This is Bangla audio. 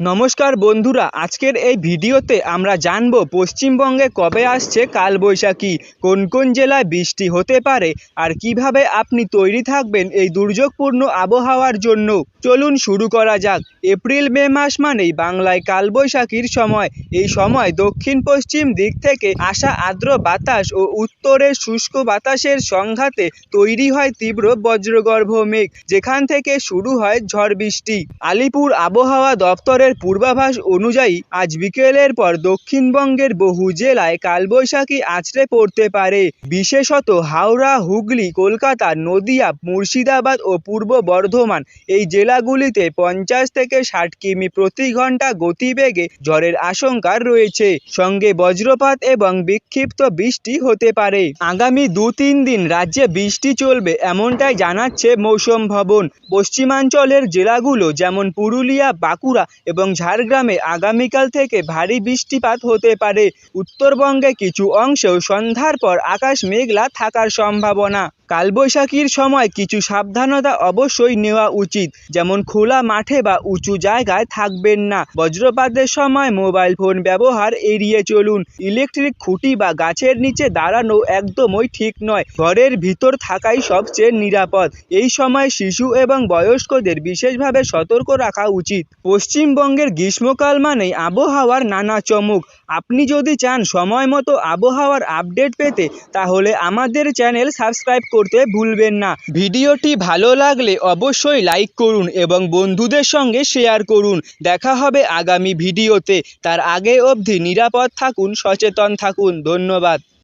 নমস্কার বন্ধুরা, আজকের এই ভিডিওতে আমরা জানব পশ্চিমবঙ্গে কবে আসছে কালবৈশাখী, কোন কোন জেলায় বৃষ্টি হতে পারে, আর কীভাবে আপনি তৈরি থাকবেন এই দুর্যোগপূর্ণ আবহাওয়ার জন্য। চলুন শুরু করা যাক। এপ্রিল, মে মাস মানেই বাংলায় কালবৈশাখীর সময়। এই সময় দক্ষিণ পশ্চিম দিক থেকে আসা আর্দ্র বাতাস ও উত্তরের শুষ্ক বাতাসের সংঘাতে তৈরি হয় তীব্র বজ্রগর্ভ মেঘ, যেখান থেকে শুরু হয় ঝড় বৃষ্টি। আলিপুর আবহাওয়া দপ্তরের পূর্বাভাস অনুযায়ী আজ বিকেলের পর দক্ষিণবঙ্গের বহু জেলায় কালবৈশাখী আছড়ে পড়তে পারে। বিশেষত হাওড়া, হুগলি, কলকাতা, নদিয়া, মুর্শিদাবাদ ও পূর্ব বর্ধমান এই জেলাগুলিতে পঞ্চাশ থেকে ষাট কিমি প্রতি ঘণ্টা গতিবেগে ঝড়ের আশঙ্কা রয়েছে। সঙ্গে বজ্রপাত এবং বিক্ষিপ্ত বৃষ্টি হতে পারে। আগামী দু তিন দিন রাজ্যে বৃষ্টি চলবে এমনটাই জানাচ্ছে মৌসুম ভবন। পশ্চিমাঞ্চলের জেলাগুলো যেমন পুরুলিয়া, বাঁকুড়া এবং ঝাড়গ্রামে আগামীকাল থেকে ভারী বৃষ্টিপাত হতে পারে। উত্তরবঙ্গে কিছু অংশেও সন্ধ্যার পর আকাশ মেঘলা থাকার সম্ভাবনা। কালবৈশাখীর সময় কিছু সাবধানতা অবশ্যই নেওয়া উচিত। যেমন খোলা মাঠে বা উঁচু জায়গায় থাকবেন না। বজ্রপাতের সময় মোবাইল ফোন ব্যবহার এড়িয়ে চলুন। ইলেকট্রিক খুঁটি বা গাছের নিচে দাঁড়ানো একদমই ঠিক নয়। ঘরের ভিতর থাকাই সবচেয়ে নিরাপদ। এই সময় শিশু এবং বয়স্কদের বিশেষভাবে সতর্ক রাখা উচিত। পশ্চিমবঙ্গের গ্রীষ্মকাল মানেই আবহাওয়ার নানা চমক। আপনি যদি চান সময় মতো আবহাওয়ার আপডেট পেতে, তাহলে আমাদের চ্যানেল সাবস্ক্রাইব করতে ভুলবেন না। ভিডিওটি ভালো লাগলে অবশ্যই লাইক করুন এবং বন্ধুদের সঙ্গে শেয়ার করুন। দেখা হবে আগামী ভিডিওতে। তার আগে অবধি নিরাপদ থাকুন, সচেতন থাকুন। ধন্যবাদ।